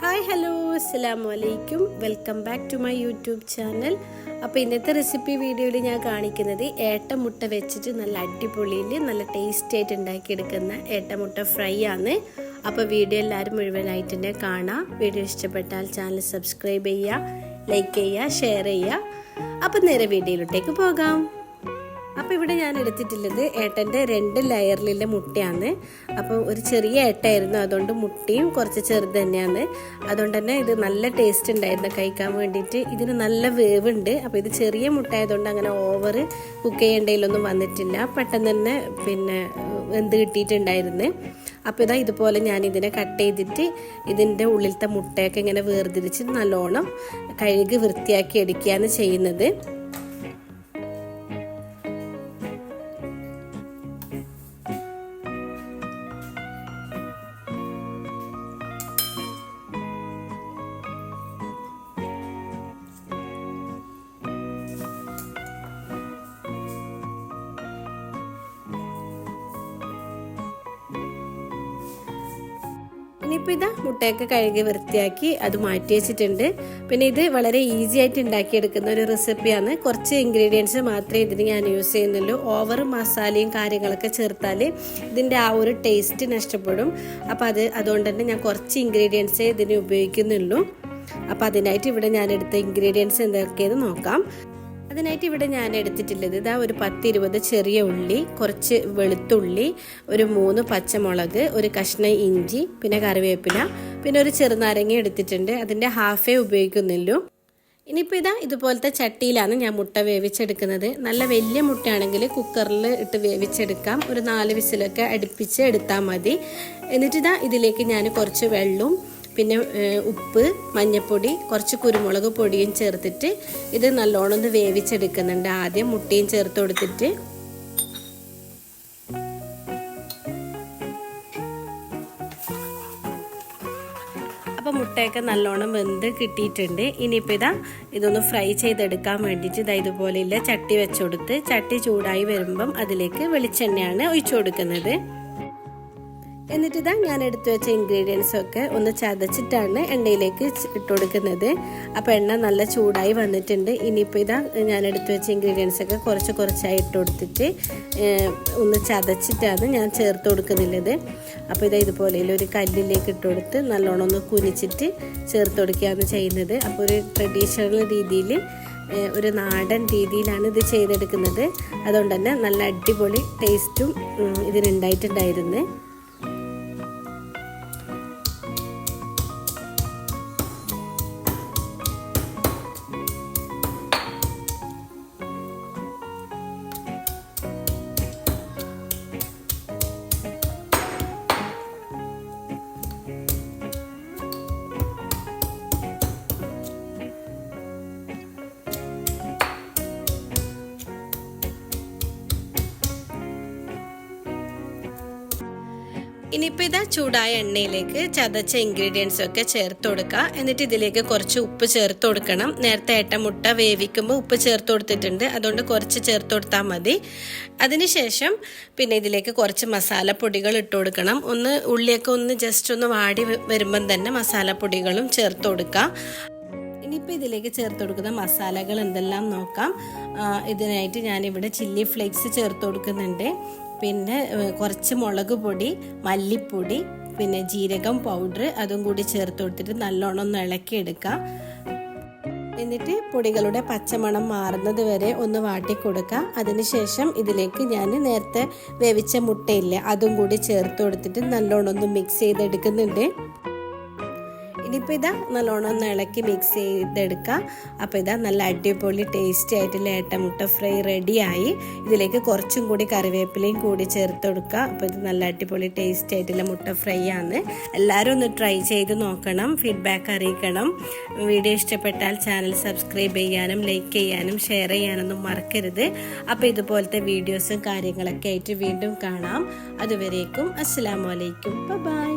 Hi hello അസ്സലാമു അലൈക്കും welcome back to my YouTube channel. അപ്പോൾ ഇന്നത്തെ റെസിപ്പി വീഡിയോയിൽ ഞാൻ കാണിക്കുന്നത് ഏട്ടമുട്ട വെച്ചിട്ട് നല്ല അടിപൊളിയിൽ നല്ല ടേസ്റ്റി ആയിട്ട് ഉണ്ടാക്കിയെടുക്കുന്ന ഏട്ടമുട്ട ഫ്രൈ ആണ്. അപ്പോൾ വീഡിയോ എല്ലാവരും മുഴുവനായിട്ട് തന്നെ കാണാം. വീഡിയോ ഇഷ്ടപ്പെട്ടാൽ ചാനൽ സബ്സ്ക്രൈബ് ചെയ്യുക ലൈക്ക് ചെയ്യുക ഷെയർ ചെയ്യുക. അപ്പോൾ നേരെ വീഡിയോയിലോട്ടേക്ക് പോകാം. അപ്പോൾ ഇവിടെ ഞാൻ എടുത്തിട്ടുള്ളത് ഏട്ടന്റെ രണ്ട് ലെയറിലുള്ള മുട്ടയാണ്. അപ്പം ഒരു ചെറിയ ഏട്ടായിരുന്നു അതുകൊണ്ട് മുട്ടയും കുറച്ച് ചെറുത് തന്നെയാണ്. അതുകൊണ്ട് തന്നെ ഇത് നല്ല ടേസ്റ്റ് ഉണ്ടായിരുന്നു കഴിക്കാൻ വേണ്ടിയിട്ട്. ഇതിന് നല്ല വേവുണ്ട്. അപ്പോൾ ഇത് ചെറിയ മുട്ട ആയതുകൊണ്ട് അങ്ങനെ ഓവർ കുക്ക് ചെയ്യേണ്ടതിലൊന്നും വന്നിട്ടില്ല. പെട്ടെന്ന് തന്നെ പിന്നെ വെന്ത് കിട്ടിയിട്ടുണ്ടായിരുന്നു. അപ്പോൾ ഇതാ ഇതുപോലെ ഞാൻ ഇതിനെ കട്ട് ചെയ്തിട്ട് ഇതിന്റെ ഉള്ളിലത്തെ മുട്ടയൊക്കെ ഇങ്ങനെ വേർതിരിച്ച് നല്ലോണം കഴുകി വൃത്തിയാക്കി എടുക്കുകയാണ് ചെയ്യുന്നത്. ഇനിയിപ്പോൾ ഇതാ മുട്ടയൊക്കെ കഴുകി വൃത്തിയാക്കി അത് മാറ്റി വെച്ചിട്ടുണ്ട് പിന്നെ ഇത് വളരെ ഈസി ആയിട്ട് ഉണ്ടാക്കിയെടുക്കുന്ന ഒരു റെസിപ്പിയാണ് കുറച്ച് ഇൻഗ്രീഡിയൻസ് മാത്രമേ ഇതിന് ഞാൻ യൂസ് ചെയ്യുന്നുള്ളൂ. ഓവർ മസാലയും കാര്യങ്ങളൊക്കെ ചേർത്താൽ ഇതിന്റെ ആ ഒരു ടേസ്റ്റ് നഷ്ടപ്പെടും. അപ്പോൾ അത് അതുകൊണ്ട് തന്നെ ഞാൻ കുറച്ച് ഇൻഗ്രീഡിയൻസേ ഇതിന് ഉപയോഗിക്കുന്നുള്ളൂ. അപ്പോൾ അതിനായിട്ട് ഇവിടെ ഞാൻ എടുത്ത ഇൻഗ്രീഡിയൻസ് എന്തൊക്കെയെന്ന് നോക്കാം. അതിനായിട്ട് ഇവിടെ ഞാൻ എടുത്തിട്ടുള്ളത് ഇതാ ഒരു പത്തിരുപത് ചെറിയ ഉള്ളി കുറച്ച് വെളുത്തുള്ളി ഒരു മൂന്ന് പച്ചമുളക് ഒരു കഷ്ണം ഇഞ്ചി പിന്നെ കറിവേപ്പില പിന്നെ ഒരു ചെറുനാരങ്ങ എടുത്തിട്ടുണ്ട്. അതിന്റെ ഹാഫേ ഉപയോഗിക്കുന്നുള്ളൂ. ഇനിയിപ്പോൾ ഇതാ ഇതുപോലത്തെ ചട്ടിയിലാണ് ഞാൻ മുട്ട വേവിച്ചെടുക്കുന്നത്. നല്ല വലിയ മുട്ടയാണെങ്കിൽ കുക്കറിൽ ഇട്ട് വേവിച്ചെടുക്കാം. ഒരു നാല് വിസിലൊക്കെ അടുപ്പിച്ച് എടുത്താൽ മതി. എന്നിട്ടിതാ ഇതിലേക്ക് ഞാൻ കുറച്ച് വെള്ളവും പിന്നെ ഉപ്പ് മഞ്ഞൾപ്പൊടി കുറച്ച് കുരുമുളക് പൊടിയും ചേർത്തിട്ട് ഇത് നല്ലോണം ഒന്ന് വേവിച്ചെടുക്കുന്നുണ്ട്. ആദ്യം മുട്ടയും ചേർത്ത് കൊടുത്തിട്ട്. അപ്പോൾ മുട്ടയൊക്കെ നല്ലോണം വെന്ത് കിട്ടിയിട്ടുണ്ട്. ഇനിയിപ്പോൾ ഇതാ ഇതൊന്ന് ഫ്രൈ ചെയ്തെടുക്കാൻ വേണ്ടിയിട്ട് ഇതാ ഇതുപോലെയുള്ള ചട്ടി വെച്ചുകൊടുത്ത് ചട്ടി ചൂടായി വരുമ്പം അതിലേക്ക് വെളിച്ചെണ്ണയാണ് ഒഴിച്ചു കൊടുക്കുന്നത്. എന്നിട്ട് ഇതാ ഞാൻ എടുത്തു വെച്ച ഇൻഗ്രീഡിയൻസ് ഒക്കെ ഒന്ന് ചതച്ചിട്ടാണ് എണ്ണയിലേക്ക് ഇട്ട് കൊടുക്കുന്നത്. അപ്പോൾ എണ്ണ നല്ല ചൂടായി വന്നിട്ടുണ്ട്. ഇനിയിപ്പോൾ ഇതാ ഞാൻ എടുത്തു വെച്ച ഇൻഗ്രീഡിയൻസ് ഒക്കെ കുറച്ച് കുറച്ചായി ഇട്ട് കൊടുത്തിട്ട് ഒന്ന് ചതച്ചിട്ടാണ് ഞാൻ ചേർത്ത് കൊടുക്കുന്നുള്ളത്. അപ്പോൾ ഇതാ ഇതുപോലെ ഒരു കല്ലിലേക്ക് ഇട്ട് കൊടുത്ത് നല്ലോണം ഒന്ന് കുനിച്ചിട്ട് ചേർത്ത് കൊടുക്കുകയാണ് ചെയ്യുന്നത്. അപ്പോൾ ഒരു ട്രഡീഷണൽ രീതിയിൽ ഒരു നാടൻ രീതിയിലാണ് ഇത് ചെയ്തെടുക്കുന്നത്. അതുകൊണ്ട് തന്നെ നല്ല അടിപൊളി ടേസ്റ്റും ഇതിനുണ്ടായിട്ടുണ്ടായിരുന്നു. ഇനിയിപ്പോൾ ഇതാ ചൂടായ എണ്ണയിലേക്ക് ചതച്ച ഇൻഗ്രീഡിയൻസ് ഒക്കെ ചേർത്ത് കൊടുക്കുക എന്നിട്ട് ഇതിലേക്ക് കുറച്ച് ഉപ്പ് ചേർത്ത് കൊടുക്കണം. നേരത്തെ ഏട്ട മുട്ട വേവിക്കുമ്പോൾ ഉപ്പ് ചേർത്ത് കൊടുത്തിട്ടുണ്ട്. അതുകൊണ്ട് കുറച്ച് ചേർത്ത് കൊടുത്താൽ മതി. അതിനുശേഷം പിന്നെ ഇതിലേക്ക് കുറച്ച് മസാലപ്പൊടികൾ ഇട്ട് കൊടുക്കണം. ഒന്ന് ഉള്ളിയൊക്കെ ഒന്ന് ജസ്റ്റ് ഒന്ന് വാടി വരുമ്പം തന്നെ മസാലപ്പൊടികളും ചേർത്ത് കൊടുക്കുക ഇനിയിപ്പോൾ ഇതിലേക്ക് ചേർത്ത് കൊടുക്കുന്ന മസാലകൾ എന്തെല്ലാം നോക്കാം. ഇതിനായിട്ട് ഞാനിവിടെ ചില്ലി ഫ്ലേക്സ് ചേർത്ത് കൊടുക്കുന്നുണ്ട്. പിന്നെ കുറച്ച് മുളക് പൊടി മല്ലിപ്പൊടി പിന്നെ ജീരകം പൗഡർ അതും കൂടി ചേർത്ത് കൊടുത്തിട്ട് നല്ലോണം ഒന്ന് ഇളക്കി ഇളക്കിയെടുക്കുക. എന്നിട്ട് പൊടികളുടെ പച്ചമണം മാറുന്നത് വരെ ഒന്ന് വാട്ടി കൊടുക്കുക. അതിനുശേഷം ഇതിലേക്ക് ഞാൻ നേരത്തെ വേവിച്ച മുട്ടയില്ലേ അതും കൂടി ചേർത്ത് കൊടുത്തിട്ട് നല്ലോണം ഒന്ന് മിക്സ് ചെയ്തെടുക്കുന്നുണ്ട്. ഇനിയിപ്പോൾ ഇതാ നല്ലോണം ഒന്ന് ഇളക്കി മിക്സ് ചെയ്തെടുക്കുക അപ്പോൾ ഇതാ നല്ല അടിപൊളി ടേസ്റ്റി ആയിട്ടുള്ള ഏട്ടമുട്ട ഫ്രൈ റെഡിയായി ഇതിലേക്ക് കുറച്ചും കൂടി കറിവേപ്പിലയും കൂടി ചേർത്ത് കൊടുക്കുക അപ്പോൾ ഇത് നല്ല അടിപൊളി ടേസ്റ്റി ആയിട്ടുള്ള മുട്ട ഫ്രൈ ആണ്. എല്ലാവരും ഒന്ന് ട്രൈ ചെയ്ത് നോക്കണം ഫീഡ്ബാക്ക് അറിയിക്കണം. വീഡിയോ ഇഷ്ടപ്പെട്ടാൽ ചാനൽ സബ്സ്ക്രൈബ് ചെയ്യാനും ലൈക്ക് ചെയ്യാനും ഷെയർ ചെയ്യാനൊന്നും മറക്കരുത്. അപ്പോൾ ഇതുപോലത്തെ വീഡിയോസും കാര്യങ്ങളൊക്കെ ആയിട്ട് വീണ്ടും കാണാം. അതുവരേക്കും അസ്സാം വലൈക്കും ബൈ